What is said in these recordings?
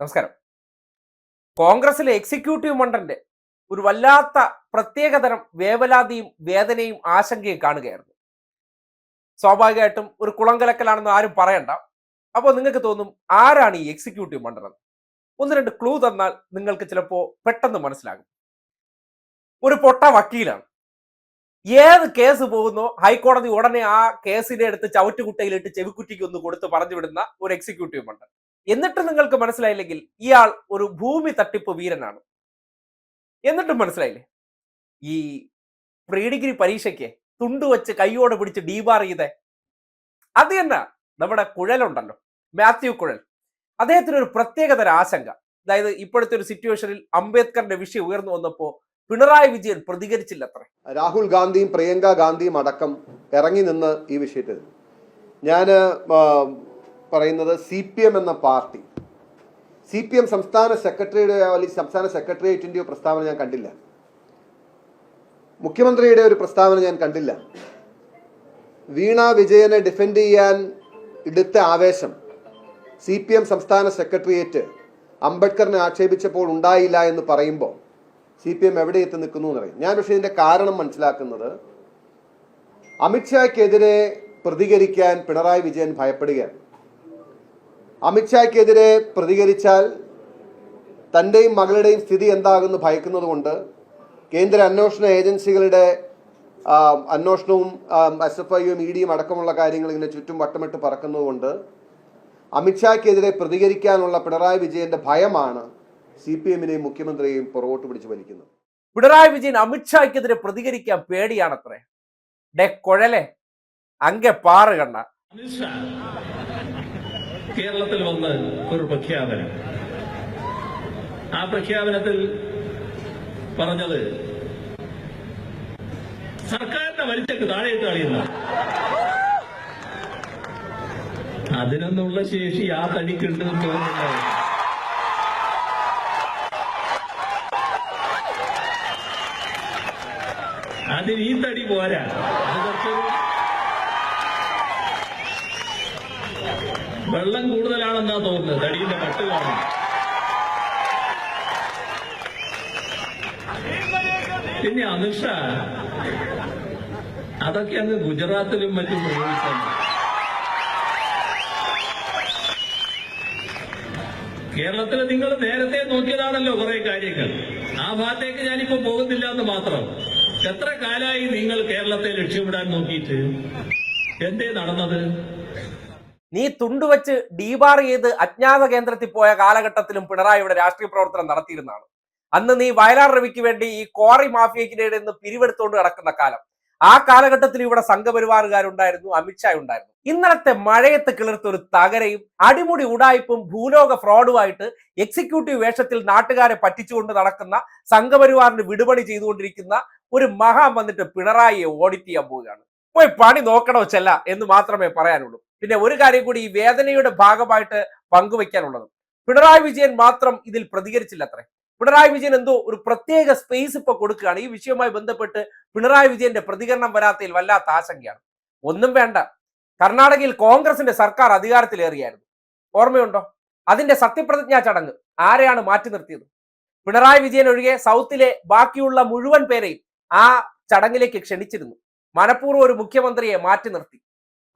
നമസ്കാരം. കോൺഗ്രസിലെ എക്സിക്യൂട്ടീവ് മണ്ഡലിന്റെ ഒരു വല്ലാത്ത പ്രത്യേകതരം വേവലാതിയും വേദനയും ആശങ്കയും കാണുകയായിരുന്നു. സ്വാഭാവികമായിട്ടും ഒരു കുളങ്കലക്കലാണെന്ന് ആരും പറയണ്ട. അപ്പോൾ നിങ്ങൾക്ക് തോന്നും ആരാണ് ഈ എക്സിക്യൂട്ടീവ് മണ്ഡലം? ഒന്ന് രണ്ട് ക്ലൂ തന്നാൽ നിങ്ങൾക്ക് ചിലപ്പോൾ പെട്ടെന്ന് മനസ്സിലാകും. ഒരു പൊട്ട വക്കീലാണ്. ഏത് കേസ് പോകുന്നോ ഹൈക്കോടതി ഉടനെ ആ കേസിനെ എടുത്ത് ചവറ്റുകുട്ടയിലിട്ട് ചെവിക്കുറ്റിക്ക് ഒന്ന് കൊടുത്ത് പറഞ്ഞു വിടുന്ന ഒരു എക്സിക്യൂട്ടീവ് മണ്ഡലം. എന്നിട്ട് നിങ്ങൾക്ക് മനസ്സിലായില്ലെങ്കിൽ ഇയാൾ ഒരു ഭൂമി തട്ടിപ്പ് വീരനാണ്. എന്നിട്ടും മനസ്സിലായില്ലേ? ഈ പ്രീ ഡിഗ്രി പരീക്ഷയ്ക്ക് തുണ്ടുവച്ച് കൈയോടെ പിടിച്ച് ഡീബാർ ചെയ്തേ. അത് തന്നെ നമ്മുടെ കുഴലുണ്ടല്ലോ മാത്യു കുഴൽ. അദ്ദേഹത്തിന് ഒരു പ്രത്യേകതര ആശങ്ക. അതായത് ഇപ്പോഴത്തെ ഒരു സിറ്റുവേഷനിൽ അംബേദ്കറിന്റെ വിഷയം ഉയർന്നു വന്നപ്പോ പിണറായി വിജയൻ പ്രതികരിച്ചില്ല അത്ര രാഹുൽ ഗാന്ധിയും പ്രിയങ്ക ഗാന്ധിയും അടക്കം ഇറങ്ങി നിന്ന് ഈ വിഷയത്തിൽ. ഞാൻ പറയുന്നത് സി പി എം എന്ന പാർട്ടി. സി പി എം സംസ്ഥാന സെക്രട്ടറിയുടെ അല്ലെങ്കിൽ സംസ്ഥാന സെക്രട്ടേറിയറ്റിന്റെയോ പ്രസ്താവന ഞാൻ കണ്ടില്ല. മുഖ്യമന്ത്രിയുടെ ഒരു പ്രസ്താവന ഞാൻ കണ്ടില്ല. വീണ വിജയനെ ഡിഫെൻഡ് ചെയ്യാൻ എടുത്ത ആവേശം സി പി എം സംസ്ഥാന സെക്രട്ടേറിയറ്റ് അംബേദ്കറിനെ ആക്ഷേപിച്ചപ്പോൾ ഉണ്ടായില്ല എന്ന് പറയുമ്പോൾ സി പി എം എവിടെ എത്തി നിൽക്കുന്നു എന്നറിയാം ഞാൻ പക്ഷേ ഇതിന്റെ കാരണം മനസ്സിലാക്കുന്നത് അമിത്ഷായ്ക്കെതിരെ പ്രതികരിക്കാൻ പിണറായി വിജയൻ ഭയപ്പെടുകയാണ്. അമിത്ഷായ്ക്കെതിരെ പ്രതികരിച്ചാൽ തന്റെയും മകളുടെയും സ്ഥിതി എന്താകുന്നു ഭയക്കുന്നതുകൊണ്ട് കേന്ദ്ര അന്വേഷണ ഏജൻസികളുടെ അന്വേഷണവും എസ് എഫ് ഐയും ഇ ഡിയും അടക്കമുള്ള കാര്യങ്ങൾ ഇങ്ങനെ ചുറ്റും വട്ടമിട്ട് പറക്കുന്നതുകൊണ്ട് അമിത്ഷായ്ക്കെതിരെ പ്രതികരിക്കാനുള്ള പിണറായി വിജയന്റെ ഭയമാണ് സി പി എമ്മിനെയും മുഖ്യമന്ത്രിയെയും പുറകോട്ട് പിടിച്ച് വലിക്കുന്നത്. പിണറായി വിജയൻ അമിത്ഷായ്ക്കെതിരെ പ്രതികരിക്കാൻ പേടിയാണത്രേ. ഡെ കുഴലെ. അങ്കെ പാറ് കണ്ണ അമിത്ഷാ കേരളത്തിൽ വന്ന് ഒരു പ്രഖ്യാപനം. ആ പ്രഖ്യാപനത്തിൽ പറഞ്ഞത് സർക്കാരിന്റെ വലിച്ചക്ക് താഴെയിട്ട് കളിയുന്ന. അതിനൊന്നുള്ള ശേഷി ആ തടിക്കുണ്ട് തോന്നുന്നുണ്ട് അതിന് ഈ തടി പോരാ. അത് വെള്ളം കൂടുതലാണെന്നാ തോന്നുന്നത്. തടിയുടെ കട്ട് കാണും പിന്നെ അമിത്ഷാ അതൊക്കെ അങ്ങ് ഗുജറാത്തിലും മറ്റും പ്രയോഗിച്ചാൽ കേരളത്തിൽ നിങ്ങൾ നേരത്തെ നോക്കിയതാണല്ലോ കുറെ കാര്യങ്ങൾ. ആ ഭാഗത്തേക്ക് ഞാനിപ്പോ പോകുന്നില്ല എന്ന് മാത്രം. എത്ര കാലായി നിങ്ങൾ കേരളത്തെ ലക്ഷ്യമിടാൻ നോക്കിയിട്ട്? എന്തേ നടന്നത്? നീ തുണ്ടുവച്ച് ഡീബാർ ചെയ്ത് അജ്ഞാത കേന്ദ്രത്തിൽ പോയ കാലഘട്ടത്തിലും പിണറായി ഇവിടെ രാഷ്ട്രീയ പ്രവർത്തനം നടത്തിയിരുന്നതാണ്. അന്ന് നീ വയലാർ രവിക്ക് വേണ്ടി ഈ കോറി മാഫിയക്കിനിടെ നിന്ന് പിരിവെടുത്തുകൊണ്ട് നടക്കുന്ന കാലം. ആ കാലഘട്ടത്തിൽ ഇവിടെ സംഘപരിവാറുകാരുണ്ടായിരുന്നു അമിത്ഷാ ഉണ്ടായിരുന്നു. ഇന്നലത്തെ മഴയത്ത് കിളിർത്ത ഒരു തകരയും അടിമുടി ഉടായ്പും ഭൂലോക ഫ്രോഡുമായിട്ട് എക്സിക്യൂട്ടീവ് വേഷത്തിൽ നാട്ടുകാരെ പറ്റിച്ചുകൊണ്ട് നടക്കുന്ന സംഘപരിവാറിന് വിടുപണി ചെയ്തുകൊണ്ടിരിക്കുന്ന ഒരു മഹാൻ വന്നിട്ട് പിണറായിയെ ഓഡിറ്റ് ചെയ്യാൻ പോവുകയാണ്. പോയി പണി നോക്കണോ ചെല്ല എന്ന് മാത്രമേ പറയാനുള്ളൂ. പിന്നെ ഒരു കാര്യം കൂടി ഈ വേദനയുടെ ഭാഗമായിട്ട് പങ്കുവെക്കാനുള്ളത്. പിണറായി വിജയൻ മാത്രം ഇതിൽ പ്രതികരിച്ചില്ല അത്രേ പിണറായി വിജയൻ എന്തോ ഒരു പ്രത്യേക സ്പേസ് ഇപ്പൊ കൊടുക്കുകയാണ്. ഈ വിഷയവുമായി ബന്ധപ്പെട്ട് പിണറായി വിജയന്റെ പ്രതികരണം വരാത്തതിൽ വല്ലാത്ത ആശങ്കയാണ്. ഒന്നും വേണ്ട. കർണാടകയിൽ കോൺഗ്രസിന്റെ സർക്കാർ അധികാരത്തിലേറിയായിരുന്നു. ഓർമ്മയുണ്ടോ? അതിന്റെ സത്യപ്രതിജ്ഞാ ചടങ്ങ് ആരെയാണ് മാറ്റി നിർത്തിയത്? പിണറായി വിജയൻ ഒഴികെ സൗത്തിലെ ബാക്കിയുള്ള മുഴുവൻ പേരെയും ആ ചടങ്ങിലേക്ക് ക്ഷണിച്ചിരുന്നു. മനഃപൂർവം ഒരു മുഖ്യമന്ത്രിയെ മാറ്റി നിർത്തി.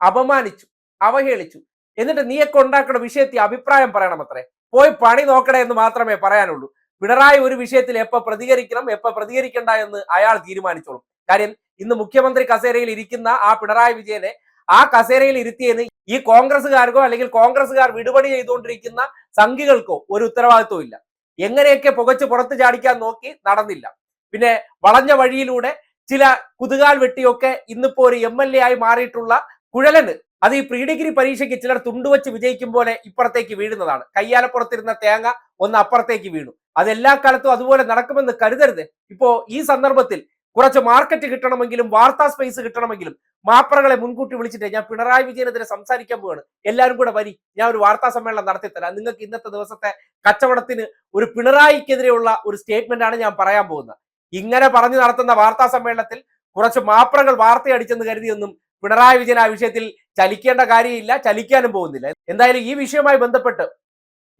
അപമാനിച്ചു. അവഹേളിച്ചു. എന്നിട്ട് നീയൊക്കെ ഉണ്ടാക്കുന്ന വിഷയത്തിൽ അഭിപ്രായം പറയണം അത്രേ. പോയി പണി നോക്കണേ എന്ന് മാത്രമേ പറയാനുള്ളൂ. പിണറായി ഒരു വിഷയത്തിൽ എപ്പോ പ്രതികരിക്കണം എപ്പോ പ്രതികരിക്കണ്ട എന്ന് അയാൾ തീരുമാനിച്ചോളും. കാര്യം ഇന്ന് മുഖ്യമന്ത്രി കസേരയിൽ ഇരിക്കുന്ന ആ പിണറായി വിജയനെ ആ കസേരയിൽ ഇരുത്തിയതിന് ഈ കോൺഗ്രസ്സുകാർക്കോ അല്ലെങ്കിൽ കോൺഗ്രസ്സുകാർ വിടുപടി ചെയ്തുകൊണ്ടിരിക്കുന്ന സംഘികൾക്കോ ഒരു ഉത്തരവാദിത്വം ഇല്ല. എങ്ങനെയൊക്കെ പുകച്ച് പുറത്ത് ചാടിക്കാൻ നോക്കി നടന്നില്ല. പിന്നെ വളഞ്ഞ വഴിയിലൂടെ ചില കുതുകാൽ വെട്ടിയൊക്കെ ഇന്നിപ്പോ ഒരു എം എൽ എ ആയി മാറിയിട്ടുള്ള കുഴലന് അത് ഈ പ്രീ ഡിഗ്രി പരീക്ഷയ്ക്ക് ചിലർ തുണ്ടുവച്ച് വിജയിക്കും പോലെ ഇപ്പുറത്തേക്ക് വീഴുന്നതാണ്. കയ്യാലപ്പുറത്തിരുന്ന തേങ്ങ ഒന്ന് അപ്പുറത്തേക്ക് വീണു. അതെല്ലാ കാലത്തും അതുപോലെ നടക്കുമെന്ന് കരുതരുത്. ഇപ്പോ ഈ സന്ദർഭത്തിൽ കുറച്ച് മാർക്കറ്റ് കിട്ടണമെങ്കിലും വാർത്താ സ്പേസ് കിട്ടണമെങ്കിലും മാപ്രകളെ മുൻകൂട്ടി വിളിച്ചിട്ട് ഞാൻ പിണറായി വിജയനെതിരെ സംസാരിക്കാൻ പോവാണ്. എല്ലാവരും കൂടെ വരി. ഞാൻ ഒരു വാർത്താ സമ്മേളനം നടത്തിത്തരാം. നിങ്ങൾക്ക് ഇന്നത്തെ ദിവസത്തെ കച്ചവടത്തിന് ഒരു പിണറായിക്കെതിരെയുള്ള ഒരു സ്റ്റേറ്റ്മെന്റ് ആണ് ഞാൻ പറയാൻ പോകുന്നത്. ഇങ്ങനെ പറഞ്ഞു നടത്തുന്ന വാർത്താ സമ്മേളനത്തിൽ കുറച്ച് മാപ്രകൾ വാർത്തയടിച്ചെന്ന് കരുതിയൊന്നും പിണറായി വിജയൻ ആ വിഷയത്തിൽ ചലിക്കേണ്ട കാര്യമില്ല ചലിക്കാനും പോകുന്നില്ല. എന്തായാലും ഈ വിഷയവുമായി ബന്ധപ്പെട്ട്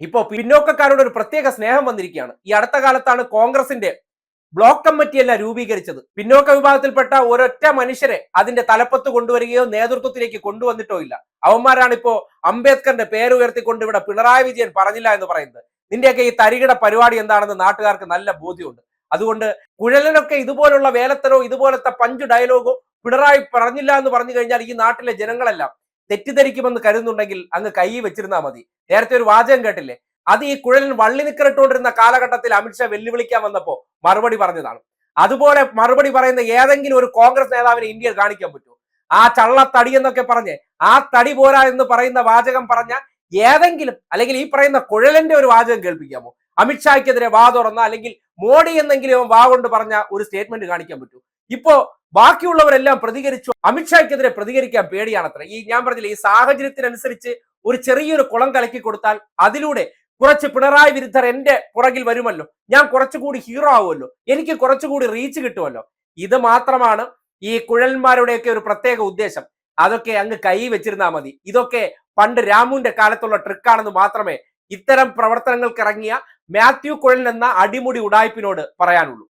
ഇപ്പോൾ പിന്നോക്കക്കാരോട് ഒരു പ്രത്യേക സ്നേഹം വന്നിരിക്കുകയാണ്. ഈ അടുത്ത കാലത്താണ് കോൺഗ്രസിന്റെ ബ്ലോക്ക് കമ്മിറ്റിയല്ല രൂപീകരിച്ചത്. പിന്നോക്ക വിഭാഗത്തിൽപ്പെട്ട ഒരൊറ്റ മനുഷ്യരെ അതിന്റെ തലപ്പത്ത് കൊണ്ടുവരികയോ നേതൃത്വത്തിലേക്ക് കൊണ്ടുവന്നിട്ടോ ഇല്ല. അവന്മാരാണ് ഇപ്പോ അംബേദ്കറിന്റെ പേര് ഉയർത്തിക്കൊണ്ട് ഇവിടെ പിണറായി വിജയൻ പറഞ്ഞില്ല എന്ന് പറയുന്നത്. നിന്റെയൊക്കെ ഈ തരികിട പരിപാടി എന്താണെന്ന് നാട്ടുകാർക്ക് നല്ല ബോധ്യമുണ്ട്. അതുകൊണ്ട് കുഴലനൊക്കെ ഇതുപോലുള്ള വേലത്തരോ ഇതുപോലത്തെ പഞ്ച് ഡയലോഗോ പിണറായി പറഞ്ഞില്ല എന്ന് പറഞ്ഞു കഴിഞ്ഞാൽ ഈ നാട്ടിലെ ജനങ്ങളെല്ലാം തെറ്റിദ്ധരിക്കുമെന്ന് കരുതുന്നുണ്ടെങ്കിൽ അങ്ങ് കൈ വെച്ചിരുന്നാൽ മതി. നേരത്തെ ഒരു വാചകം കേട്ടില്ലേ? അത് ഈ കുഴലൻ വള്ളി നിക്കറിട്ടുകൊണ്ടിരുന്ന കാലഘട്ടത്തിൽ അമിത്ഷാ വെല്ലുവിളിക്കാൻ വന്നപ്പോ മറുപടി പറഞ്ഞതാണ്. അതുപോലെ മറുപടി പറയുന്ന ഏതെങ്കിലും ഒരു കോൺഗ്രസ് നേതാവിനെ ഇന്ത്യയിൽ കാണിക്കാൻ പറ്റുമോ? ആ ചള്ള തടി എന്നൊക്കെ പറഞ്ഞ് ആ തടി പോരാ എന്ന് പറയുന്ന വാചകം പറഞ്ഞ ഏതെങ്കിലും അല്ലെങ്കിൽ ഈ പറയുന്ന കുഴലിന്റെ ഒരു വാചകം കേൾപ്പിക്കാമോ? അമിത്ഷായ്ക്കെതിരെ വാ തുറന്ന അല്ലെങ്കിൽ മോഡി എന്നെങ്കിലും വാ കൊണ്ട് പറഞ്ഞ ഒരു സ്റ്റേറ്റ്മെന്റ് കാണിക്കാൻ പറ്റൂ ഇപ്പോ ബാക്കിയുള്ളവരെല്ലാം പ്രതികരിച്ചു. അമിത്ഷായ്ക്കെതിരെ പ്രതികരിക്കാൻ പേടിയാണത്ര. ഈ ഞാൻ പറഞ്ഞില്ല ഈ സാഹചര്യത്തിനനുസരിച്ച് ഒരു ചെറിയൊരു കുളം കലക്കി കൊടുത്താൽ അതിലൂടെ കുറച്ച് പിണറായി വിരുദ്ധർ എന്റെ പുറകിൽ വരുമല്ലോ. ഞാൻ കുറച്ചുകൂടി ഹീറോ ആവുമല്ലോ. എനിക്ക് കുറച്ചുകൂടി റീച്ച് കിട്ടുമല്ലോ. ഇത് മാത്രമാണ് ഈ കുഴൽമാരുടെയൊക്കെ ഒരു പ്രത്യേക ഉദ്ദേശം. അതൊക്കെ അങ്ങ് കൈ വെച്ചിരുന്നാൽ മതി. ഇതൊക്കെ പണ്ട് രാമുവിന്റെ കാലത്തുള്ള ട്രിക്കാണെന്ന് മാത്രമേ ഇത്തരം പ്രവർത്തനങ്ങൾക്ക് ഇറങ്ങിയ മാത്യു കുഴൽ എന്ന അടിമുടി ഉടായ്പിനോട് പറയാനുള്ളൂ.